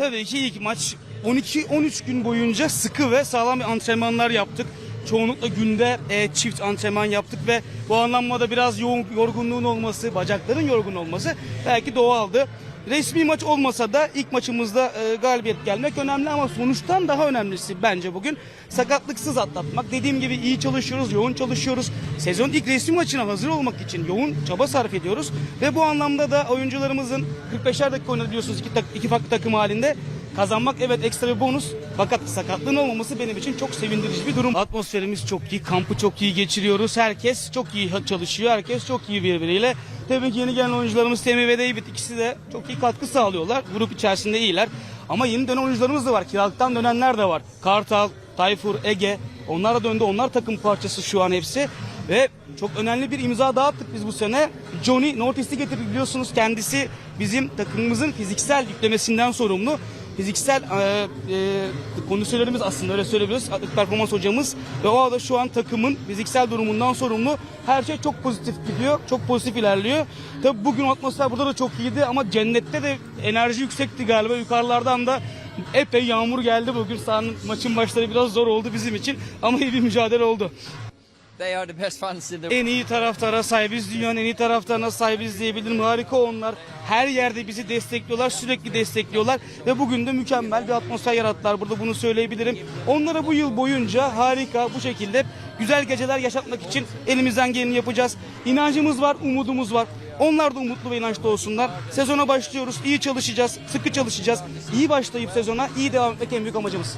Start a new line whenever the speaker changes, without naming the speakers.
Tabii ki ilk maç 12-13 gün boyunca sıkı ve sağlam bir antrenmanlar yaptık. Çoğunlukla günde e, çift antrenman yaptık ve bu anlamda biraz yoğun yorgunluğun olması, bacakların yorgun olması belki doğaldı. Resmi maç olmasa da ilk maçımızda e, galibiyet gelmek önemli ama sonuçtan daha önemlisi bence bugün sakatlıksız atlatmak. Dediğim gibi iyi çalışıyoruz, yoğun çalışıyoruz. Sezon ilk resmi maçına hazır olmak için yoğun çaba sarf ediyoruz ve bu anlamda da oyuncularımızın 45'er dakika oynadı biliyorsunuz iki, tak, iki farklı takım halinde. Kazanmak evet ekstra bir bonus fakat sakatlığın olmaması benim için çok sevindirici bir durum. Atmosferimiz çok iyi, kampı çok iyi geçiriyoruz. Herkes çok iyi çalışıyor, herkes çok iyi birbiriyle. Tabii ki yeni gelen oyuncularımız Temi ve David ikisi de çok iyi katkı sağlıyorlar. Grup içerisinde iyiler. Ama yeni dönen oyuncularımız da var. Kiralıktan dönenler de var. Kartal, Tayfur, Ege. Onlar da döndü. Onlar takım parçası şu an hepsi. Ve çok önemli bir imza daha attık biz bu sene. Johnny Northeast'i getirdik biliyorsunuz. Kendisi bizim takımımızın fiziksel yüklemesinden sorumlu. Fiziksel e, e, kondisyonlarımız aslında öyle söyleyebiliriz. Atlet performans hocamız ve o da şu an takımın fiziksel durumundan sorumlu. Her şey çok pozitif gidiyor. Çok pozitif ilerliyor. Tabi bugün atmosfer burada da çok iyiydi ama cennette de enerji yüksekti galiba. Yukarılardan da epey yağmur geldi bugün. Sahanın maçın başları biraz zor oldu bizim için ama iyi bir mücadele oldu.
They are the best fans in the
En iyi taraftara sahibiz. Dünyanın en iyi taraftarına sahibiz diyebilirim. Harika onlar. Her yerde bizi destekliyorlar. Sürekli destekliyorlar. Ve bugün de mükemmel bir atmosfer yarattılar. Burada bunu söyleyebilirim. Onlara bu yıl boyunca harika bu şekilde güzel geceler yaşatmak için elimizden geleni yapacağız. İnancımız var, umudumuz var. Onlar da umutlu ve inançlı olsunlar. Sezona başlıyoruz. İyi çalışacağız. Sıkı çalışacağız. İyi başlayıp sezona iyi devam etmek en büyük amacımız.